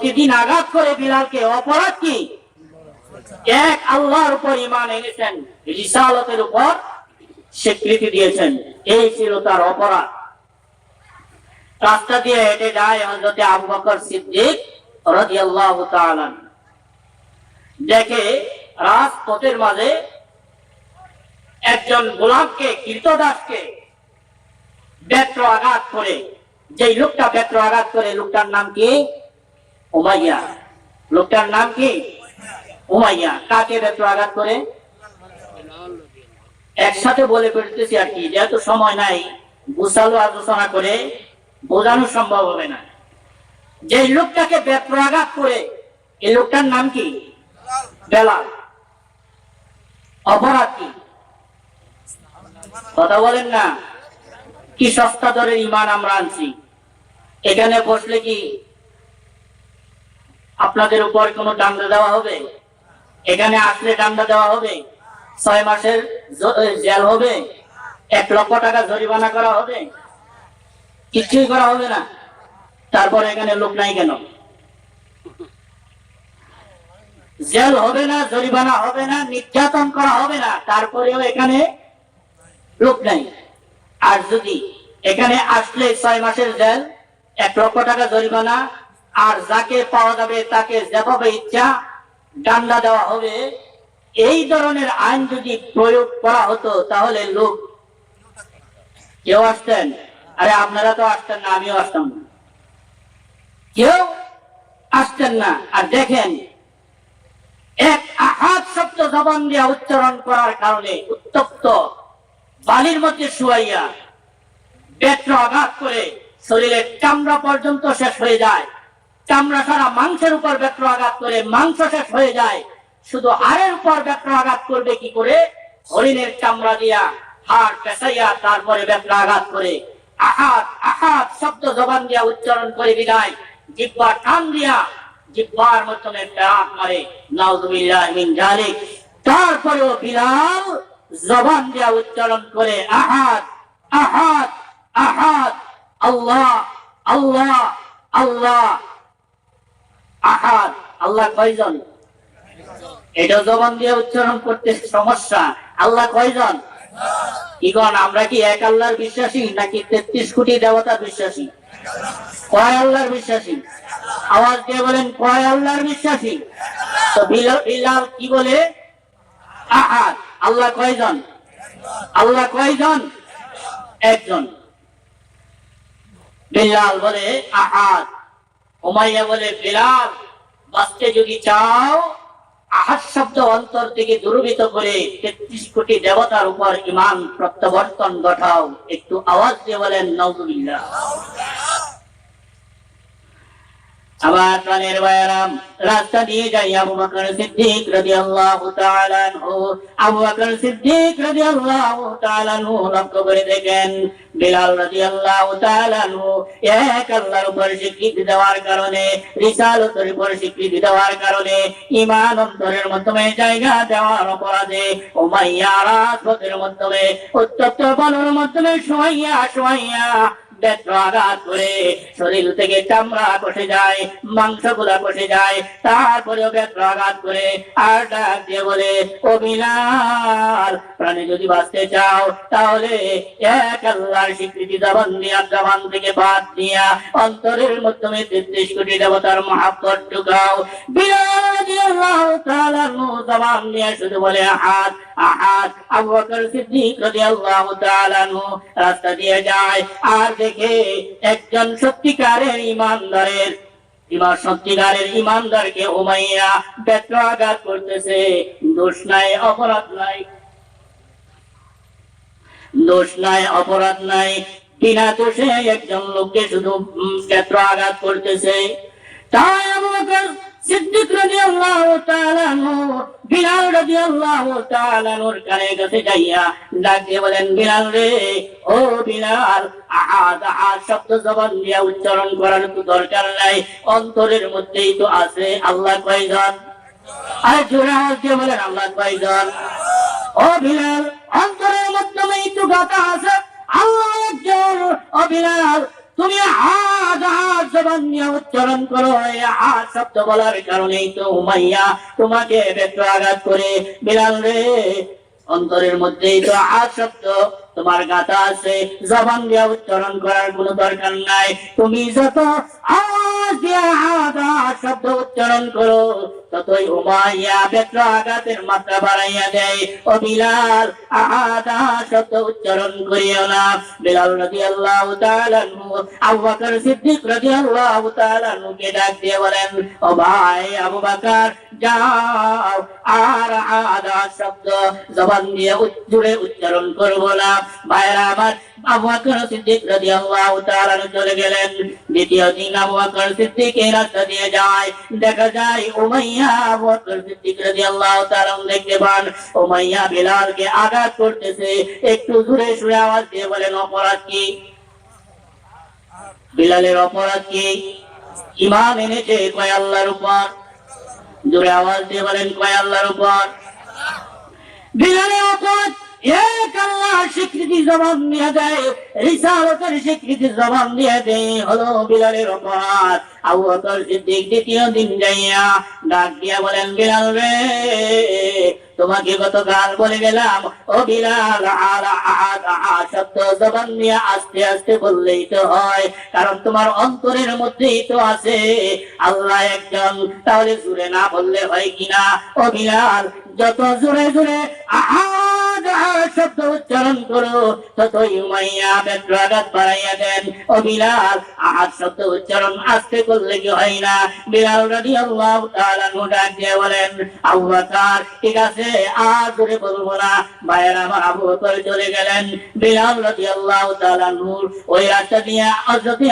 প্রতিদিন আঘাত করে বিলালকে অপরাধ কি? এক আল্লাহর উপর ইমান এনেছেন, রিসালতের উপর স্বীকৃতি দিয়েছেন, এই ছিল তার অপরাধ। রাস্তা দিয়ে হেঁটে যায় হজরতে আবু বকর সিদ্দিক রাদিয়াল্লাহু তাআলা দেখে রাজপথের মাঝে একজন গোলামকে, কীর্তদাসকে ব্যত্র আঘাত করে। যে লোকটা ব্যত্র আঘাত করে, লোকটার নাম কি? উমাইয়া। লোকটার নাম কি? উমাইয়া। কাকে ব্যত্র আঘাত করে? একসাথে বলে ফেলতেছি আর কি, যেহেতু সময় নাই, গুছালো আলোচনা করে বোঝানো সম্ভব হবে না। যে লোকটাকে ব্যত্র আঘাত করে, এই লোকটার নাম কি? বেলাল। অপরাধ কি? কথা বলেন না। কি সস্তা দরের ইমান আমরা আনছি। এখানে বসলে কি আপনাদের উপর কোনো ডান্ডা দেওয়া হবে? এখানে আসলে ডান্ডা দেওয়া হবে? ছয় মাসের জেল হবে? এক লক্ষ টাকা জরিমানা করা হবে? কিছুই করা হবে না। তারপর এখানে লোক নাই কেন? জেল হবে না, জরিমানা হবে না, নির্যাতন করা হবে না, তারপরেও এখানে লোক নাই। আর যদি এখানে আসলে ছয় মাসের জেল, এক লক্ষ টাকা জরিমানা আর যাকে পাওয়া যাবে তাকে যেভাবে ইচ্ছা ডান্ডা দেওয়া হবে, এই ধরনের আইন যদি প্রয়োগ করা হতো, তাহলে লোক কেউ আসতেন? আরে আপনারা তো আসতেন না, আমিও আসতাম। না কেউ আসতেন না। আর দেখেন, এক আহাত শব্দ জবান দিয়ে উচ্চারণ করার কারণে উত্তপ্ত বালির মধ্যে শুয়াইয়া পেট্র আঘাত করে শরীরের চামড়া পর্যন্ত শেষ হয়ে যায়। চামড়া সারা মাংসের উপর বেত্র আঘাত করে মাংস শেষ হয়ে যায়। শুধু হাড়ের উপর বেত্র আঘাত করবে কি করে? হরিণের চামড়া দিয়া হাড় পেশাইয়া তারপরে বেত্র আঘাত করে। আহাত আহাত শব্দ জবান দিয়া উচ্চারণ করে বিদায়। জিব্বা টান দিয়া জিব্বার মাধ্যমে মারে। নাউজুবিল্লাহ মিন তারপরেও বিলাল জবান দিয়া উচ্চারণ করে আহাত আহাত আহাত আল্লাহ আল্লাহ আল্লাহ। আহাদ আল্লাহ কয়জন? এটা জবান দিয়ে উচ্চারণ করতে সমস্যা। আল্লাহ কয়জন? ইগন আমরা কি এক আল্লাহর বিশ্বাসী নাকি তেত্রিশ কোটি দেবতার বিশ্বাসী? কয় আল্লাহর বিশ্বাসী? আওয়াজ দিয়ে বলেন, কয় আল্লাহর বিশ্বাসী? তো বিলাল কি বলে? আহাদ আল্লাহ কয়জন? আল্লাহ কয়জন? একজন। বিলাল বলে আহাদ উমাইয়া বলে, বিলাল, বাঁচতে যদি চাও আহার শব্দ অন্তর থেকে দুর্বিত করে তেত্রিশ কোটি দেবতার উপর ইমান প্রত্যাবর্তন ঘটাও। একটু আওয়াজ দিয়ে বলেন নজরুল্লাহ আমার স্বীকৃতি দেওয়ার কারণে, রিসালতের উপর অন্তরের মাধ্যমে জায়গা দেওয়ার অপরাধে, উমাইয়া রাজপথের মাধ্যমে, উত্তপ্ত বনের মাধ্যমে শোয়াইয়া শোয়াইয়া ব্যত্র আঘাত করে শরীর থেকে চামড়া কষে যায় মাংসগুলা কষে যায় আঘাত করে। আর ডাক দিয়ে বলে ও প্রাণী যদি বাঁচতে চাও, তাহলে এক আল্লাহর স্বীকৃতি জবান দিয়া, জবান থেকে বাদ দিয়া অন্তরের মাধ্যমে তেত্রিশ কোটি দেবতার মহাব্বত ঢুকাও। বিলাল একজন সত্যিকারের ইমানদারের ইমান সত্যিকারের ইমানদারকে উমাইয়া ব্যত্র আঘাত করতেছে। দোষ নাই, অপরাধ নাই। দোষ নাই, অপরাধ নাই। বিনা দোষে একজন লোককে শুধু ক্ষেত্র আঘাত করতেছে। তাই উচ্চারণ করার তো দরকার নাই, অন্তরের মধ্যেই তো আছে আল্লাহ কয়জন? আরে আওয়াজ দিয়ে বলেন, আল্লাহ কয়জন? ও বিলাল, অন্তরের মাধ্যমে একটু গাথা আছে, আল্লাহ একজন তুমি উচ্চারণ করো শব্দ বলার কারণেই তো উমাইয়া তোমাকে বেত্র আঘাত করে। বিড়াল রে, অন্তরের মধ্যেই তো আজ শব্দ, তোমার গাথা আছে। জবান দিয়ে উচ্চারণ করার কোনো দরকার নাই। তুমি যত আজ শব্দ উচ্চারণ করো ততই উমাইয়া বেত্র আঘাতের মাত্রা বাড়াইয়া দেয় ও বিলাল আহাদ শব্দ উচ্চারণ করিও না বিলাল রাদিয়াল্লাহু তাআলা আনহু আবু সিদ্দিক তাআলা আনহুকে ডাক দিয়ে বলেন ও ভাই যাও আর শব্দ জবান দিয়ে জুড়ে উচ্চারণ করব না। ভাইরা আমার বিলালের অপরাধ কি ইমাম এনেছে কয় আল্লাহর উপর জোরে আওয়াজ দিয়ে বলেন কয় আল্লাহর উপর বিলালের অপরাধ স্বীকৃতি জবান দিয়ে রিসালতের স্বীকৃতি জবান দিয়ে হলো অপরাধ। আবু বকর সিদ্দিক দ্বিতীয় দিন যাইয়া ডাক দিয়া বলেন রে, তোমাকে গতকাল বলে গেলাম, ও বিলাল, আর আহাদ শব্দ জবান নিয়ে আস্তে আস্তে বললেই তো হয়, কারণ তোমার অন্তরের মধ্যেই তো আছে। আল্লাহ একজন, তাহলে জুড়ে না বললে হয় কিনা ও বিলাল, যত জোরে জোরে আহাদ শব্দ উচ্চারণ করো ততই উমাইয়া বাড়াইয়া দেন ও বিলাল শব্দ উচ্চারণ করলে কি হয় না বিলাল ডাক দিয়ে বলেন ঠিক আছে আর বলব না ভাইয়ের আমার আবু চলে গেলেন বিলাল তাআলা নূর ওই রাস্তা দিয়ে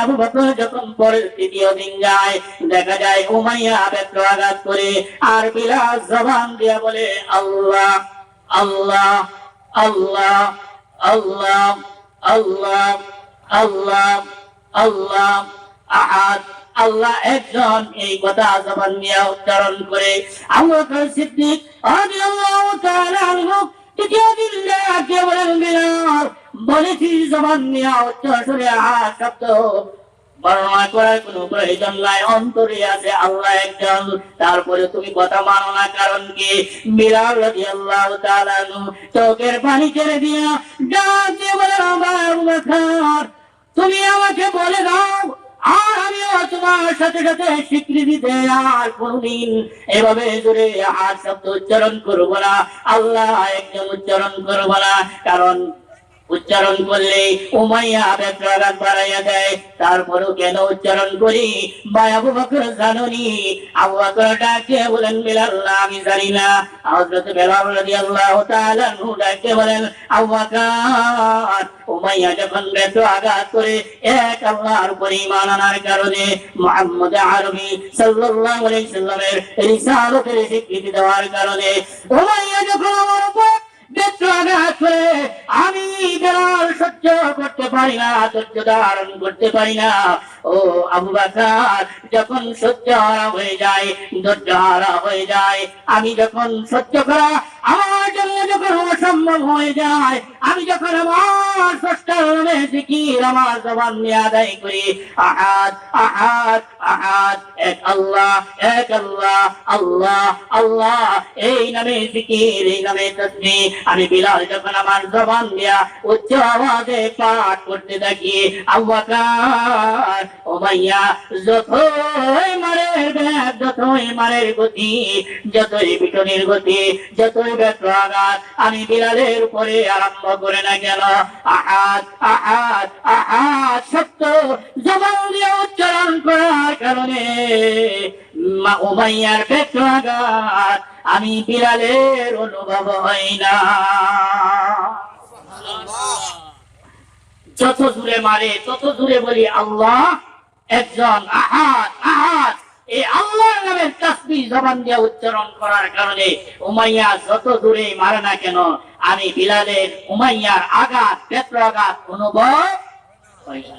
আবু বকর যখন পরের তৃতীয় দিন যায় দেখা যায় উমাইয়া বেত্রাঘাত করে আর বিলাল জবান দিয়া বলে আল্লাহ আল্লাহ আল্লাহ আল্লাহ আল্লাহ আল্লাহ আল্লাহ, আহাদ। আল্লাহ একজন এই কথা জবান নিয়ে উচ্চারণ করে। আবু বকর সিদ্দিক রাদিয়াল্লাহু তাআলা আনহু তৃতীয় দিন ডাকে বলেন বলেছি, জবান নিয়ে উচ্চারণে আহাদ শব্দ। বর্ণনা করার কোন প্রয়োজন নাই। অন্তরে আছে আল্লাহ একজন। তারপরে তুমি কথা মানো না, কারণ কি? বিলাল রাদিয়াল্লাহু তাআলা আনহু চোখের পানি ছেড়ে দিয়া ডাক দিয়ে বলে, আমার তুমি আমাকে বলে দাও, আর আমিও তোমার সাথে সাথে স্বীকৃতি দেয় আর কোনদিন এভাবে জোরে আর শব্দ উচ্চারণ করব না। আল্লাহ একজন উচ্চারণ করব না, কারণ উচ্চারণ করলে উমাইয়া বাড়াইয়া দেয়। কেন উচ্চারণ করি? বকর জানুনি। আবু বকর ডাকে বলেন আমি জানি না। হযরত বেলাল রাদিয়াল্লাহু তাআলা নু ডাকে বলেন, আবু বকর, উমাইয়া যখন আঘাত করে, এক আল্লাহর আনার কারণে মুহাম্মদ আরবি সাল্লাল্লাহু আলাইহি সাল্লামের স্বীকৃতি দেওয়ার কারণে উমাইয়া যখন আমার করতে পারি না ধৈর্য ধারণ করতে পারি না। ও আবু বাকার, যখন সহ্য হারা হয়ে যায়, ধৈর্য হারা হয়ে যায়, আমি যখন সহ্য করা, আমার জন্য যখন অসম্ভব হয়ে যায়, আমি যখন আমার স্রষ্টার নামে জিকির, আমার জবান নিয়ে আদায় করি, আহাদ আহাদ আহাদ, এক আল্লাহ এক আল্লাহ আল্লাহ আল্লাহ, এই নামে জিকির, এই নামে তসবি, আমি বিলাল যখন আমার জবান দিয়া উচ্চ আওয়াজে পাঠ করতে থাকি আব্বাকার যতই ব্যাগ যতই গতি, যতই পিটনির গতি, যতই ব্যর্থ আঘাত, আমি বিড়ালের উপরে আরম্ভ করে না গেল আহাত আহাত আহাত, সত্য জবান দিয়ে উচ্চারণ করার কারণে উমাইয়ার ব্যর্থ আঘাত, আমি বিলালের অনুভব হয় না। যত জুড়ে মারে, তত জুড়ে বলি, আল্লাহ, একজন আহাত আহাত এই আল্লাহর নামের তাসবি জবান দিয়ে উচ্চারণ করার কারণে উমাইয়া যত দূরে মারে না কেন, আমি বিলালের উমাইয়ার আঘাত পেত্র আঘাত অনুভব হয় না।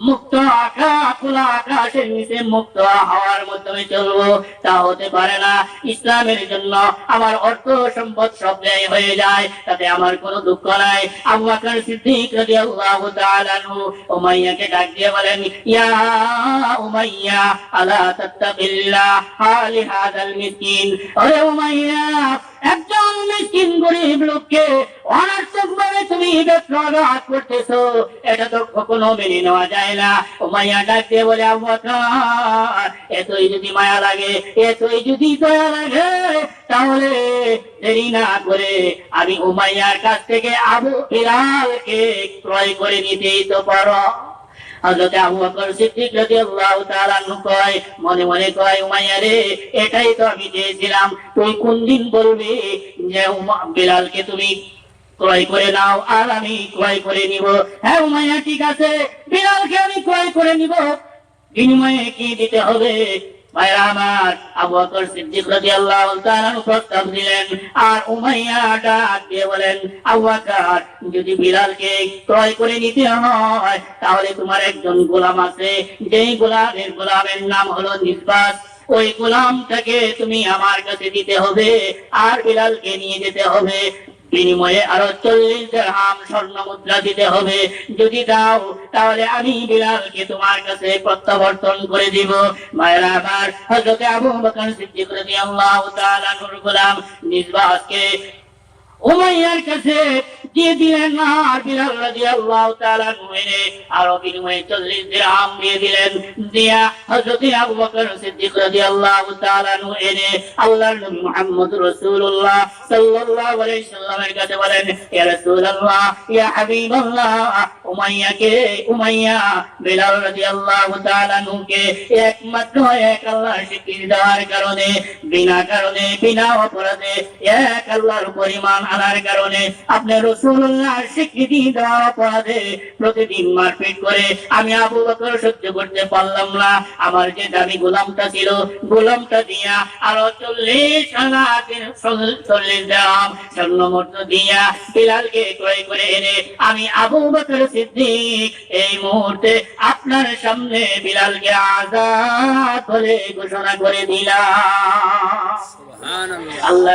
মুক্ত আকাশ খোলা আকাশের নিচে মুক্ত হওয়ার মাধ্যমে চলবো। তা হতে পারে না। ইসলামের জন্য আমার অর্থ সম্পদ সব ব্যয় হয়ে যায়। তাতে আমার কোনো দুঃখ নাই। আবু বকর সিদ্দিক রাদিয়াল্লাহু ডাক দিয়ে বলেন, ইয়া উমাইয়া, আলা তাত্তাকিল্লাহ, হালি হাদাল মিসকিন। ওরে উমাইয়া একজন মিসকিন গরিব লোককে অনার্থক ভাবে তুমি বেত্রাঘাত করতেছো, এটা তো কখনো মেনে নেওয়া যায় না। ও মায়া ডাক দিয়ে বলে এতই যদি মায়া লাগে, এতই যদি দয়া লাগে, তাহলে দেরি না করে আমি উমাইয়ার কাছ থেকে আবু বিলালকে ক্রয় করে নিতেই তো পারো। হযরত আবু বকর সিদ্দিক রাদিয়াল্লাহু তাআলা কয়, মনে মনে কয়, উমাইয়া রে, এটাই তো আমি চেয়েছিলাম, তুই কোন দিন বলবি যে উমা- বিলালকে তুমি ক্রয় করে নাও, আর আমি ক্রয় করে নিব। হ্যাঁ উমাইয়া, ঠিক আছে, বিলালকে আমি ক্রয় করে নিব। বিনিময়ে কি দিতে হবে? ক্রয় করে নিতে হয়, তাহলে তোমার একজন গোলাম আছে। যেই গোলামের গোলামের নাম হলো নিসবাস ওই গোলামটাকে তুমি আমার কাছে দিতে হবে, আর বিলালকে নিয়ে যেতে হবে। বিনিময়ে আরও চল্লিশ স্বর্ণ মুদ্রা দিতে হবে। যদি দাও, তাহলে আমি বিলালকে তোমার কাছে প্রত্যাবর্তন করে দিব। মায়েরা আবার হযরত আবু বকর সিদ্দিক রাদিয়াল্লাহু তাআলা গোলাম নিসবাসকে উমাইয়ার কাছে দিয়ে দিলেন আর বিলাল রাদিয়াল্লাহু তাআলা এনে আরও বিনিময়ে 40 দিরহাম দিয়ে দিলেন। দিয়া হযরত আবু বকর সিদ্দিক রাদিয়াল্লাহু তাআলা এনে আল্লাহর নবী মুহাম্মদ রাসূলুল্লাহ সাল্লাল্লাহু আলাইহি সাল্লামের কাছে বলেন, ইয়া রাসূলুল্লাহ, ইয়া হাবিবাল্লাহ উমাইয়াকে, উমাইয়া বিলাল একমাত্র এক আল্লাহ কারণে, বিনা কারণে, বিনা অপরাধে, এক আল্লাহর পরিমাণ আনার কারণে আপনি স্বীকৃতি দেওয়ার অপরাধে প্রতিদিন মারপিট করে আমি আবু বকর সহ্য করতে পারলাম না। আমার যে দামি গোলামটা ছিল, গোলামটা দিয়া আরও চল্লিশ চল্লিশ দাম স্বর্ণমূর্ত দিয়া বিলালকে ক্রয় করে এনে আমি আবু বকর সিদ্দিক এই মুহূর্তে আপনার সামনে বিলালকে আজাদ বলে ঘোষণা করে দিলাম। আল্লাহ